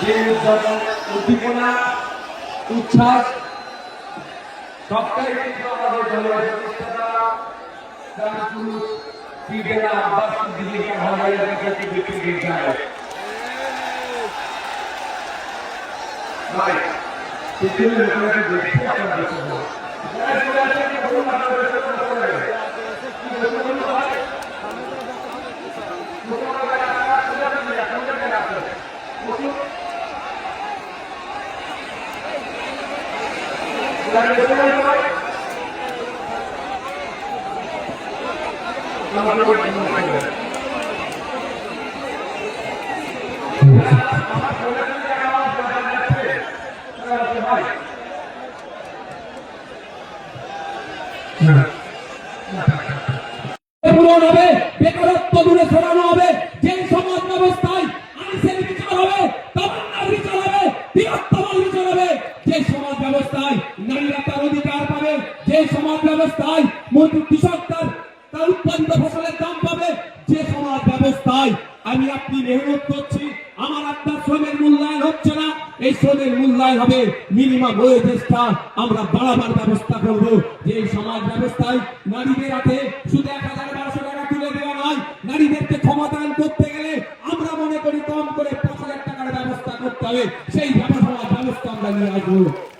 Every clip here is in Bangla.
যে উদ্দীপনা উচ্ছ্বাস সবটাই কিন্তু আমাদের দলের প্রতিষ্ঠাতা তার পুরুষ ক্রীড়া পূরণ হবে বেকারত্ব দূরে সরানো হবে যে সমাজ ব্যবস্থায় আইসের বিচার হবে তামান্নার বিচার হবে সমাজ ব্যবস্থায় নারীরা আমার বাড়াবার ব্যবস্থা করব। যে সমাজ ব্যবস্থায় নারীদের হাতে শুধু এক হাজার বারোশো টাকা তুলে দেওয়া নয়, নারীদেরকে ক্ষমতায়ন করতে গেলে আমরা মনে করি কম করে পাঁচ হাজার টাকার ব্যবস্থা করতে হবে। সেই নিয়ে আসব।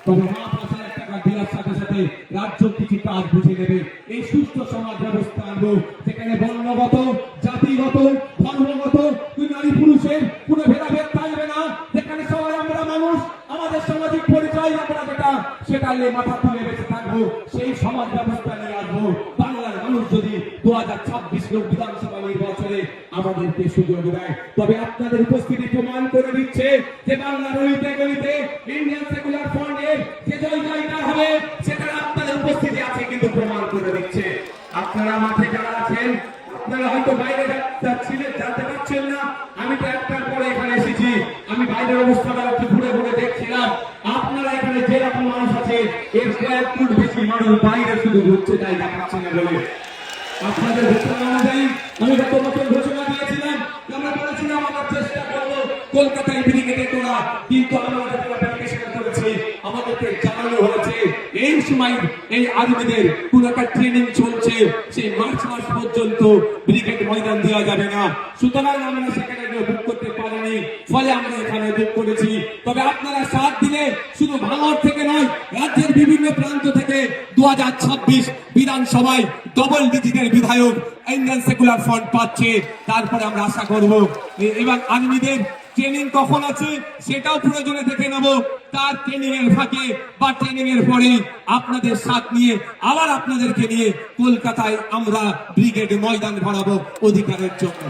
তবে পাঁচ হাজার টাকা সাথে সাথে রাজ্য কিছু কাজ বুঝে নেবে। এই সুস্থ সমাজ ব্যবস্থা আনব, যেখানে বর্ণগত, জাতিগত, ধর্মগত নারী পুরুষের কোনো ভেদাভেদ থাকবে না। যেখানে সবাই আমরা মানুষ, আমাদের সামাজিক পরিচয় আমরা যেটা, সেটা নিয়ে মাথা তুলে বেঁচে থাকব, সেই সমাজ ব্যবস্থা নিয়ে আসব। দু হাজার ছাব্বিশ বিধানসভা নির্বাচনে আমাদেরকে সুযোগ দেয়। তবে আপনাদের উপস্থিতি প্রমাণ করে দিচ্ছে যে বাংলার অলিতে গলিতে ইন্ডিয়ান সেকুলার ফ্রন্টের যে জয় হবে সেখানে আপনাদের উপস্থিতি আছে কিন্তু প্রমাণ করে দিচ্ছে। আপনারা মাঠে যারা আছেন, আপনারা হয়তো বাইরে যাচ্ছিলেন জানতে পারছেন না। আমি তো একটার পরে এখানে এসেছি। আমি বাইরের অবস্থাটা একটু ঘুরে ঘুরে দেখছিলাম। আপনারা এখানে যেরকম মানুষ আছে, এর কয়েক ফুট বেশি মানুষ বাইরে শুধু ঘুরছে, তাই দেখাচ্ছে না বলে আপনাদের ঘোষণা অনুযায়ী আমি গত বছর ঘোষণা দিয়েছিলাম। আমরা বলেছিলাম, আমরা চেষ্টা করব কলকাতায় ব্রিগেডে তোলা কিন্তু আমরা করেছি। আমাদেরকে জানানো হয়েছে, এই সময় এই আর্মিদের কোন একটা ট্রেনিং চলছে। সেই মার্চ মাস পর্যন্ত ব্রিগেড ময়দান দেওয়া যাবে না। সুতরাং আমরা সেখানে বুক করতে পারিনি। ফলে আমরা এখানে বুক করেছি। তবে আপনারা সাথ দিলে শুধু ভাঙড় থেকে নয়, রাজ্যের বিভিন্ন প্রান্ত থেকে দু হাজার ছাব্বিশ বিধানসভায় ডবল ডিজিটের বিধায়ক ইন্ডিয়ান সেকুলার ফ্রন্ট পাচ্ছে। তারপরে আমরা আশা করব এবং আর্মিদের ট্রেনিং কখন আছে সেটাও প্রয়োজনে দেখে নেব। তার ট্রেনিং এর ফাঁকে বা ট্রেনিং এর পরে আপনাদের সাথ নিয়ে আবার আপনাদেরকে নিয়ে কলকাতায় আমরা ব্রিগেড ময়দান ভরাবো অধিকারের জন্য।